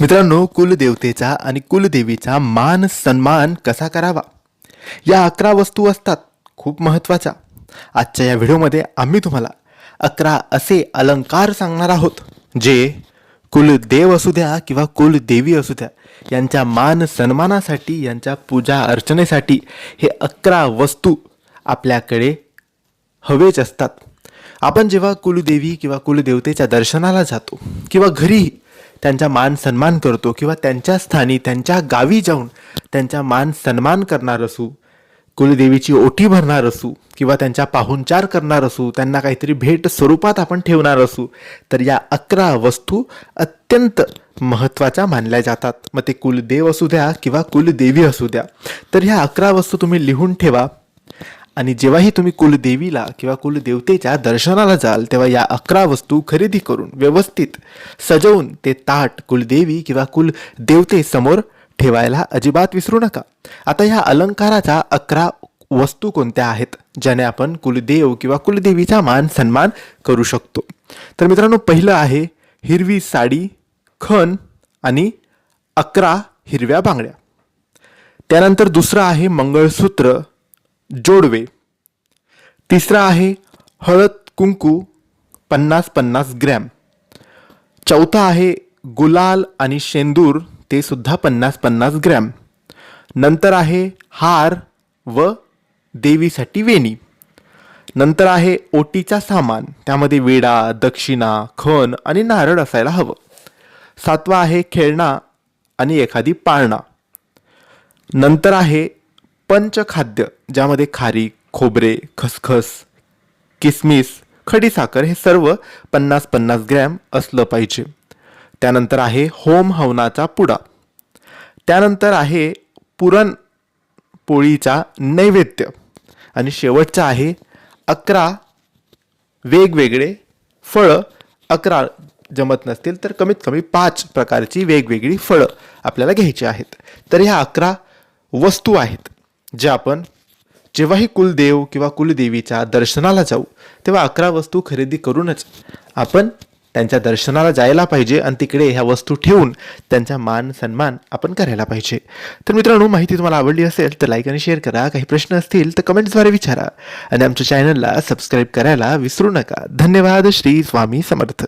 मित्रांनो कुलदेवतेचा आणि कुलदेवीचा मान सन्मान कसा करावा? या अकरा वस्तू असतात खूप महत्त्वाच्या. आजच्या या व्हिडिओमध्ये आम्ही तुम्हाला अकरा असे अलंकार सांगणार आहोत जे कुलदेव असू द्या किंवा कुलदेवी असू द्या यांच्या मान सन्मानासाठी यांच्या पूजा अर्चनेसाठी हे अकरा वस्तू आपल्याकडे हवेच असतात. आपण जेव्हा कुलदेवी किंवा कुलदेवतेच्या दर्शनाला जातो किंवा घरी त्यांचा मान सन्मान करतो किंवा त्यांच्या स्थानी त्यांच्या गावी जाऊन त्यांचा मान सन्मान करणार असू कुलदेवीची ओटी भरणार असू किंवा त्यांचा पाहुणचार करणार असू त्यांना काहीतरी भेट स्वरूपात आपण ठेवणार असू तर या अकरा वस्तू अत्यंत महत्त्वाच्या मानल्या जातात. मग ते कुलदेव असू द्या किंवा कुलदेवी असू द्या. तर ह्या अकरा वस्तू तुम्ही लिहून ठेवा. आणि जेव्हाही तुम्ही कुलदेवीला किंवा कुलदेवतेच्या दर्शनाला जाल तेव्हा या अकरा वस्तू खरेदी करून व्यवस्थित सजवून ते ताट कुलदेवी किंवा कुलदेवते समोर ठेवायला अजिबात विसरू नका. आता ह्या अलंकाराच्या अकरा वस्तू कोणत्या आहेत ज्याने आपण कुलदेव किंवा कुलदेवीचा मान सन्मान करू शकतो? तर मित्रांनो पहिलं आहे हिरवी साडी खण आणि अकरा हिरव्या बांगड्या. त्यानंतर दुसरं आहे मंगळसूत्र जोडवे. तिसरा आहे हळद कुंकू पन्नास पन्नास ग्रॅम. चौथा आहे गुलाल आणि शेंदूर ते सुद्धा पन्नास पन्नास ग्रॅम. नंतर आहे हार व देवीसाठी वेणी. नंतर आहे ओटीचा सामान त्यामध्ये विडा दक्षिणा खण आणि नारळ असायला हवं. सातवा आहे खेळणा आणि एखादी पाळणा. नंतर आहे पंचखाद्य ज्यामध्ये खारी खोबरे खसखस किसमिस खडीसाखर हे सर्व पन्नास पन्नास ग्रॅम असलं पाहिजे. त्यानंतर आहे होम हवनाचा पुडा. त्यानंतर आहे पुरण पोळीचा नैवेद्य. आणि शेवटचा आहे अकरा वेगवेगळे फळं. अकरा जमत नसतील तर कमीत कमी पाच प्रकारची वेगवेगळी फळं आपल्याला घ्यायची आहेत. तर ह्या अकरा वस्तू आहेत. जे आपण जेव्हाही कुलदेव किंवा कुलदेवीच्या दर्शनाला जाऊ तेव्हा अकरा वस्तू खरेदी करूनच आपण त्यांच्या दर्शनाला जायला पाहिजे आणि तिकडे ह्या वस्तू ठेवून त्यांचा मान सन्मान आपण करायला पाहिजे. तर मित्रांनो माहिती तुम्हाला आवडली असेल तर लाईक आणि शेअर करा. काही प्रश्न असतील तर कमेंट्सद्वारे विचारा. आणि आमच्या चॅनलला सबस्क्राईब करायला विसरू नका. धन्यवाद. श्री स्वामी समर्थ.